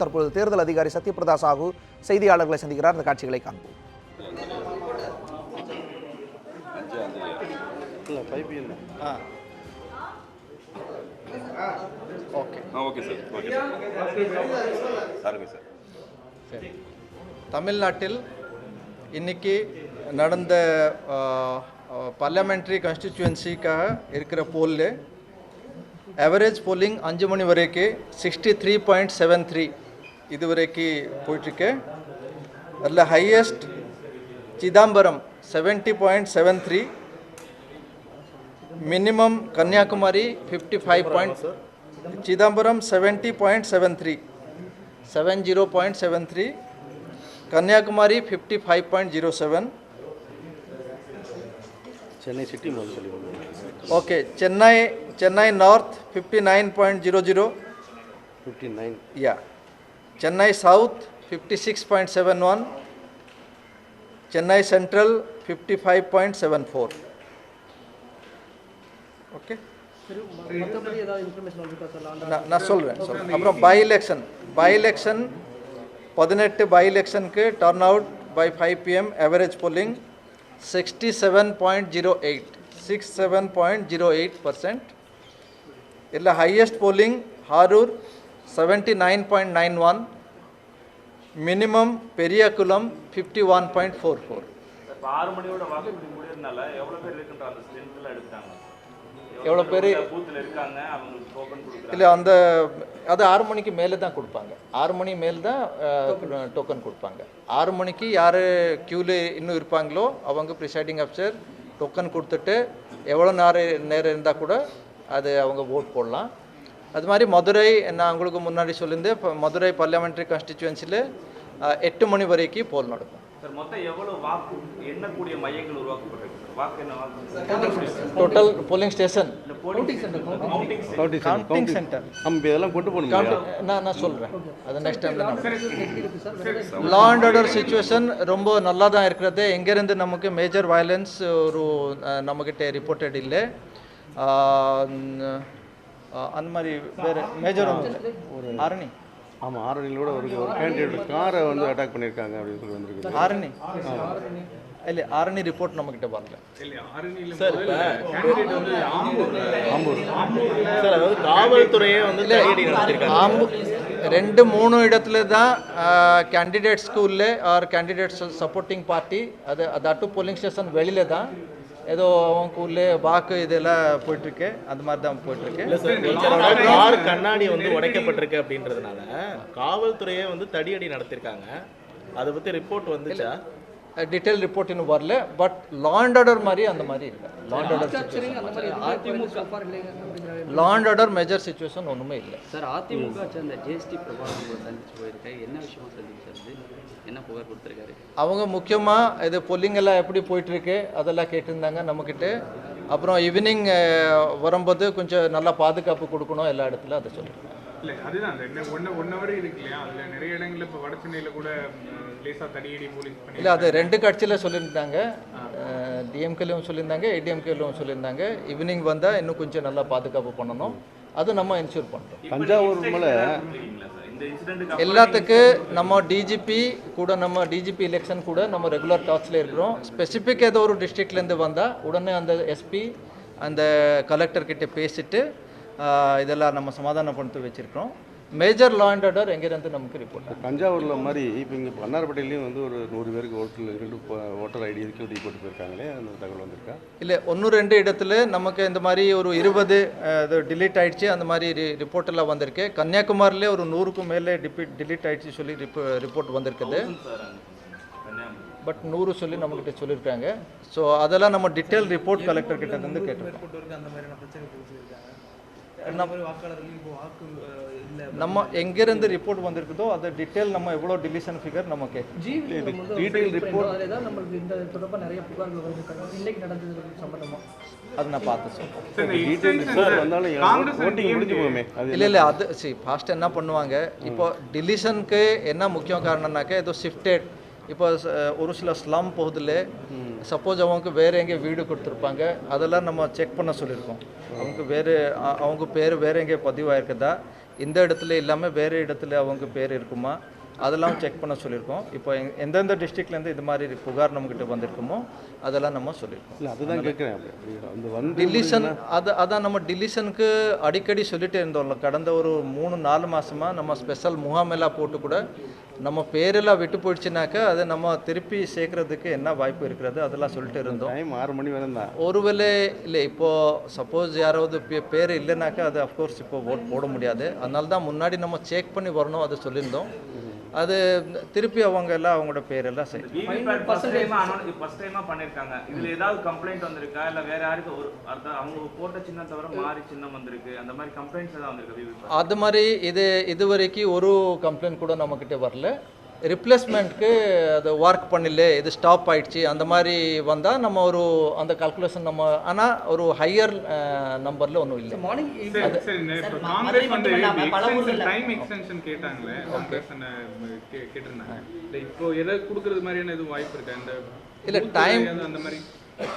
தற்போது தேர்தல் அதிகாரி சத்யபிரதா சாஹூ செய்தியாளர்களை சந்திக்கிறார். அந்த காட்சிகளை காண்போம். தமிழ்நாட்டில் இன்னைக்கு நடந்த பார்லியாமெண்ட்ரி கான்ஸ்டிச்சுவன்சிக்காக இருக்கிற போலில் एवरेज போலிங் अंजुमणि वर के sixty three point seven three இது வரைக்கும் போயிட்டுருக்கு அதில் highest Chidambaram seventy point seven three minimum Kanyakumari fifty five point Chidambaram seventy point seven three seven zero point seven three Kanyakumari fifty five point zero seven Chennai city ಮೊದಲು சொல்லி okay Chennai Chennai north fifty nine Chennai South 56.71, Chennai Central 55.74. Okay. நான் சொல்கிறேன் சொல்கிறேன் அப்புறம் by election by election பதினெட்டு by எலெக்ஷனுக்கு turn out by five PM average polling sixty seven point zero eight six seven point zero eight percent இதில் highest polling Harur seventy nine point nine one minimum Periyakulam fifty one point four four ஆறு மணியோட வாக்குப்பதி முடியறதுனால எவ்வளோ பேர் இருக்கின்ற அந்த ஸ்ட்ரென்த்தில் எடுத்தாங்க? எவ்வளோ பேர் பூத்தில் இருக்காங்க அவங்க டோக்கன் கொடுக்குறாங்க. இல்லை அந்த அது ஆறு மணிக்கு மேலே தான் கொடுப்பாங்க. ஆறு மணி மேலே தான் டோக்கன் கொடுப்பாங்க. ஆறு மணிக்கு யார் க்யூவில் இன்னும் இருப்பாங்களோ அவங்க ப்ரிசைடிங் ஆஃபீஸர் டோக்கன் கொடுத்துட்டு எவ்வளோ நேரம் நேரம் இருந்தால் கூட அது அவங்க ஓட் போடலாம். அது மாதிரி மதுரை நான் உங்களுக்கு முன்னாடி சொல்லியிருந்தேன் இப்போ மதுரை பார்லியாமெண்ட்ரி கான்ஸ்டிச்சுவன்சியில் எட்டு மணி வரைக்கும் போல் நடக்கும். சார் மொத்தம் எவ்வளோ வாக்கு எண்ணக்கூடிய மையங்கள் உருவாக்கப்பட்டிருக்கு? சார் வாக்கு என்ன வாக்கு? Total polling station counting centre நம்ம இதெல்லாம் கொண்டு போகணும்? நான் நான் சொல்கிறேன் அது நெக்ஸ்ட் டைமில் நான் லா அண்ட் ஆர்டர் சுச்சுவேஷன் ரொம்ப நல்லா தான் இருக்கிறது. எங்கேருந்து நமக்கு மேஜர் வயலன்ஸ் ஒரு அஹ், நம்மக்கிட்ட ரிப்போர்ட்டட் இல்லை. அந்த மாதிரி வேறு மேஜர் ஒரு ஆரணி. ஆமாம் ஆரணியில் கூட ஒரு ஒரு கேண்டிடேட் காரை வந்து அட்டாக் பண்ணியிருக்காங்க அப்படின்னு சொல்லி வந்திருக்கு ஆரணி. இல்லை ஆரணி ரிப்போர்ட் நம்மக்கிட்ட வரல. சார் அதாவது காவல்துறையே வந்து ரெண்டு மூணு இடத்துல தான் கேண்டிடேட் ஸ்கூல்ல ஆர் கேண்டிடேட்ஸ் சப்போர்ட்டிங் பார்ட்டி அது அதாட்டும் போலிங் ஸ்டேஷன் வெளியில தான் ஏதோ அவங்க உள்ளே வாக்கு இதெல்லாம் போயிட்டுருக்கு. அந்த மாதிரி தான் போயிட்டுருக்கு. இல்ல சார் கார் கண்ணாடி வந்து உடைக்கப்பட்டிருக்கு அப்படின்றதுனால காவல்துறையே வந்து தடியடி நடத்திருக்காங்க அதை பத்தி ரிப்போர்ட் வந்துச்சா? டீட்டெயில் ரிப்போர்ட் இன்னும் வரல பட் லா அண்ட் ஆர்டர் மாதிரி அந்த மாதிரி இல்லை லா அண்ட் ஆர்டர் சரி அந்த மாதிரி அதிமுக சஃபார் இல்லைங்க அப்படிங்கிற law and order major situation ஒன்றுமே இல்லை சார் அதிமுக சேர்ந்த ஜிஎஸ்டி பிரபாகரன் சந்திச்சு போயிருக்கேன் என்ன விஷயமா சந்திச்சாரு என்ன புகார் கொடுத்துருக்காரு? அவங்க முக்கியமாக இது பொல்லிங் எல்லாம் எப்படி போயிட்டுருக்கு? அதெல்லாம் கேட்டிருந்தாங்க நம்மக்கிட்ட அப்புறம் ஈவினிங் வரும்போது கொஞ்சம் நல்லா பாதுகாப்பு கொடுக்கணும் எல்லா இடத்துல அதை சொல்லியிருக்காங்க இல்லை அதுதான். அந்த என்ன ஒன் ஒன் ஹவர் இருக்கு இல்லையா? அதில் நிறைய இடங்கள்ல இப்போ வட சென்னையில் கூட ம், லேசா தடியடி போலீஸ் பண்ணி இல்லை அது ரெண்டு கட்சியில் சொல்லியிருந்தாங்க. டிஎம்கேலையும் சொல்லியிருந்தாங்க ஏடிஎம்கேலையும் சொல்லியிருந்தாங்க. ஈவினிங் வந்தால் இன்னும் கொஞ்சம் நல்லா பாதுகாப்பு பண்ணணும். அது நம்ம என்ஷூர் பண்ணுறோம் தஞ்சாவூர் மேலே எல்லாத்துக்கு நம்ம டிஜிபி கூட நம்ம டிஜிபி எலெக்ஷன் கூட நம்ம ரெகுலர் டாக்ஸில் இருக்கிறோம். ஸ்பெசிஃபிக் ஏதோ ஒரு டிஸ்ட்ரிக்ட்லேருந்து வந்தால் உடனே அந்த எஸ்பி அந்த கலெக்டர் கிட்ட பேசிட்டு இதெல்லாம் நம்ம சமாதானம் பண்ணிட்டு வச்சுருக்கோம் மேஜர் லா அண்ட் ஆர்டர் எங்கேருந்து நமக்கு ரிப்போர்ட் தஞ்சாவூரில் மாதிரி இப்போ இங்கே பன்னார்பட்டிலையும் வந்து ஒரு நூறு பேருக்கு ஓட்டில் ரெண்டு ஓட்டர் ஐடி செக்யூரிட்டி போட்டு போயிருக்காங்களே அந்த தகவல் வந்திருக்கா? இல்லை ஒன்று ரெண்டு இடத்துல நமக்கு இந்த மாதிரி ஒரு இருபது இது டிலீட் ஆயிடுச்சு அந்த மாதிரி ரிப்போர்ட் எல்லாம் வந்திருக்கு. கன்னியாகுமரியிலே ஒரு நூறுக்கும் மேலே டிபி டிலீட் ஆயிடுச்சு சொல்லி ரிப்போர்ட் வந்திருக்குது. பட் நூறு சொல்லி நம்மக்கிட்ட சொல்லியிருக்காங்க ஸோ அதெல்லாம் நம்ம டீட்டெயில் ரிப்போர்ட் கலெக்டர் கிட்ட இருந்து கேட்டிருக்கோம். நம்ம எங்கேருந்து ரிப்போர்ட் வந்திருக்குதோ அது டீட்டெயில் நம்ம எவ்வளோ டிலிஷன் ஃபிகர் report- அதில் தான் நம்மளுக்கு இந்த தொடர்பாக நிறைய புகார்கள் வந்திருக்காங்க இன்னைக்கு நடந்தது சம்பந்தமா? அது நான் பார்த்து சொல்கிறேன் சார், டீட்டெயில் ரிப்போர்ட் சார், இல்லை இல்லை அது சி ஃபாஸ்ட் என்ன பண்ணுவாங்க? இப்போ டிலிஷனுக்கு என்ன முக்கிய காரணம்னாக்க ஏதோ ஷிஃப்டட் இப்போ ஒரு சில ஸ்லம் போகுதுல சப்போஸ் அவங்க வேறு எங்கே வீடு கொடுத்துருப்பாங்க. அதெல்லாம் நம்ம செக் பண்ண சொல்லியிருக்கோம். அவங்க வேறு அவங்க பேர் வேறு எங்கே பதிவாயிருக்குதா? இந்த இடத்துல இல்லாமல் வேறு இடத்துல அவங்க பேர் இருக்குமா? அதெல்லாம் செக் பண்ண சொல்லியிருக்கோம். இப்போ எந்தெந்த டிஸ்ட்ரிக்ட்லேருந்து இது மாதிரி புகார் நம்மக்கிட்ட வந்திருக்குமோ அதெல்லாம் நம்ம சொல்லியிருக்கோம். இல்லை அதுதான் கேட்குறேன் டிலிஷன் அது அதான் நம்ம டிலிஷனுக்கு அடிக்கடி சொல்லிட்டே இருந்தோம்ல. கடந்த ஒரு மூணு நாலு மாசமா நம்ம ஸ்பெஷல் முகாமெல்லாம் போட்டு கூட நம்ம பேரெல்லாம் விட்டு போயிடுச்சுனாக்கா அதை நம்ம திருப்பி சேர்க்கறதுக்கு என்ன வாய்ப்பு இருக்கிறது அதெல்லாம் சொல்லிட்டு இருந்தோம். ஆறு மணி வரை தான். ஒருவேளை இல்லை இப்போ சப்போஸ் யாராவது பேர் இல்லைனாக்கா அது அஃப்கோர்ஸ் இப்போ ஓட் போட முடியாது. அதனால தான் முன்னாடி நம்ம செக் பண்ணி வரணும் அதை சொல்லியிருந்தோம். அது திருப்பி அவங்க எல்லாம் அவங்களோட பேரெல்லாம் சரி. பண்ணிருக்காங்க. இதுல ஏதாவது கம்ப்ளைண்ட் வந்திருக்கா? இல்ல வேற யாருக்கு ஒரு அவங்க போட்ட சின்னம் தவிர மாறி சின்னம் வந்திருக்கு. அந்த மாதிரி கம்ப்ளைண்ட்ஸ் ஏதாவது வந்திருக்கு அது மாதிரி இது இது வரைக்கும் ஒரு கம்ப்ளைண்ட் கூட நம்மக்கிட்ட வரல. ரிப்ளேஸ்மெண்ட்க்கு அது ஒர்க் பண்ணல இது ஸ்டாப் ஆயிடுச்சு அந்த மாதிரி வந்தால் நம்ம ஒரு அந்த கால்குலேஷன் நம்ம ஆனால் ஒரு ஹையர் நம்பரில் ஒன்றும் இல்லை. மார்னிங் காங்கிரஸ் வந்து டைம் எக்ஸ்டென்ஷன் கேட்டாங்களே என்ன கேட்டிருந்தாங்க. இப்போ எதை கொடுக்கறது மாதிரியான எதுவும் வாய்ப்பு இருக்கா? இந்த இல்ல, எதாவது அந்த மாதிரி.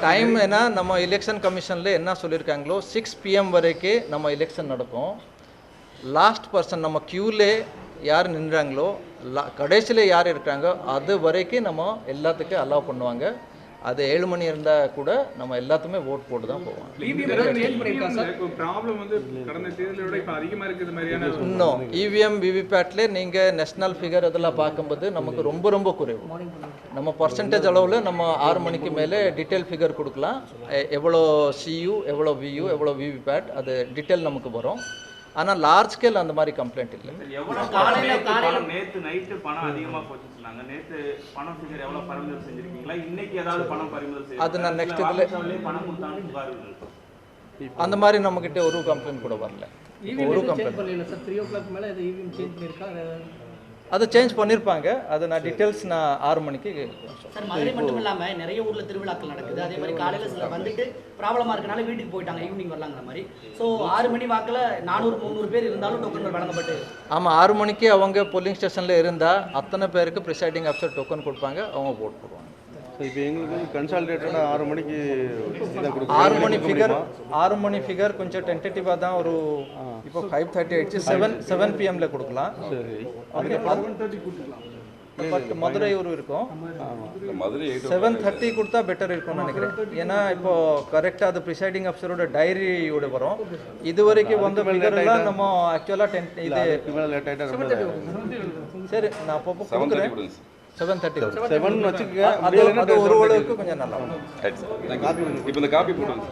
டைம் ஏன்னா நம்ம எலெக்ஷன் கமிஷனில் என்ன சொல்லியிருக்காங்களோ சிக்ஸ் பிஎம் வரைக்கும் நம்ம எலெக்ஷன் நடக்கும். லாஸ்ட் பர்சன் நம்ம க்யூலே யார் நின்றாங்களோ கடைசியில் யார் இருக்காங்களோ அது வரைக்கும் நம்ம எல்லாத்துக்கும் அலோவ் பண்ணுவாங்க. அது ஏழு மணி இருந்தால் கூட நம்ம எல்லாத்துமே ஓட் போட்டு தான் போவோம் இன்னும் இவிஎம் விவிபேட்ல நீங்கள் நேஷ்னல் ஃபிகர் இதெல்லாம் பார்க்கும்போது நமக்கு ரொம்ப ரொம்ப குறைவு. நம்ம பர்சன்டேஜ் அளவில் நம்ம ஆறு மணிக்கு மேலே டீட்டெயில் ஃபிகர் கொடுக்கலாம். எவ்வளோ சியூ எவ்வளோ வியூ எவ்வளோ விவிபேட் அது டீட்டெயில் நமக்கு வரும். ஆனால் லார்ஜ் ஸ்கேல் அந்த மாதிரி கம்ப்ளைண்ட் இல்லை. நேத்து நைட்டு பணம் அதிகமா போச்சு சொன்னாங்க நேத்து பணம் ஃபிகர் எவ்வளவு பறிமுதல் செஞ்சிருக்கீங்களா? இன்னைக்கு ஏதாவது பணம் பறிமுதல் அது நான் next இதுல- பணம் புகார் இருக்கு. அந்த மாதிரி நம்மக்கிட்ட ஒரு கம்ப்ளைண்ட் கூட வரல. ஒரு கம்ப்ளைண்ட் அது சேஞ்ச் பண்ணியிருப்பாங்க அது நான் டீட்டெயில்ஸ் நான் ஆறு மணிக்கு சார் மதுரை மட்டும் இல்லாம நிறைய ஊர்ல திருவிழாக்கள் நடக்குது. அதே மாதிரி காலையில சில வந்துட்டு ப்ராப்ளமா இருக்கனால வீட்டுக்கு போயிட்டாங்க ஈவினிங் வரலாங்கிற மாதிரி. ஸோ ஆறு மணி வாக்குல நானூறு முந்நூறு பேர் இருந்தாலும் டோக்கன்கள் வழங்கப்பட்டு ஆமாம் ஆறு மணிக்கு அவங்க போலிங் ஸ்டேஷனில் இருந்தால் அத்தனை பேருக்கு ப்ரிசைடிங் ஆஃபீஸர் டோக்கன் கொடுப்பாங்க அவங்க ஓட் போடுவாங்க. இப்போ எங்களுக்கு வந்து கன்சாலிடேட்டடாக ஆறு மணிக்கு ஆறு மணி ஃபிகர் ஆறு மணி ஃபிகர் கொஞ்சம் டென்டேட்டிவாக தான் ஒரு இப்போ ஃபைவ் தேர்ட்டி ஆயிடுச்சு. செவன் செவன் பிஎம்ல கொடுக்கலாம். சரி. பட் மதுரை ஒரு இருக்கும். செவன் தேர்ட்டி கொடுத்தா பெட்டர் இருக்கும்னு நினைக்கிறேன். ஏன்னா இப்போ கரெக்டாக அது ப்ரிசைடிங் ஆஃபீஸரோட டைரியோட வரும். இது வரைக்கும் வந்த ஃபிகர் எல்லாம் நம்ம ஆக்சுவலாக டென் இது சரி நான் அப்பப்போ கொடுக்குறேன். செவன் தேர்ட்டி செவன் வச்சுக்க அது அது ஒரு அளவுக்கு கொஞ்சம் நல்லா இப்போ இந்த காப்பி சார்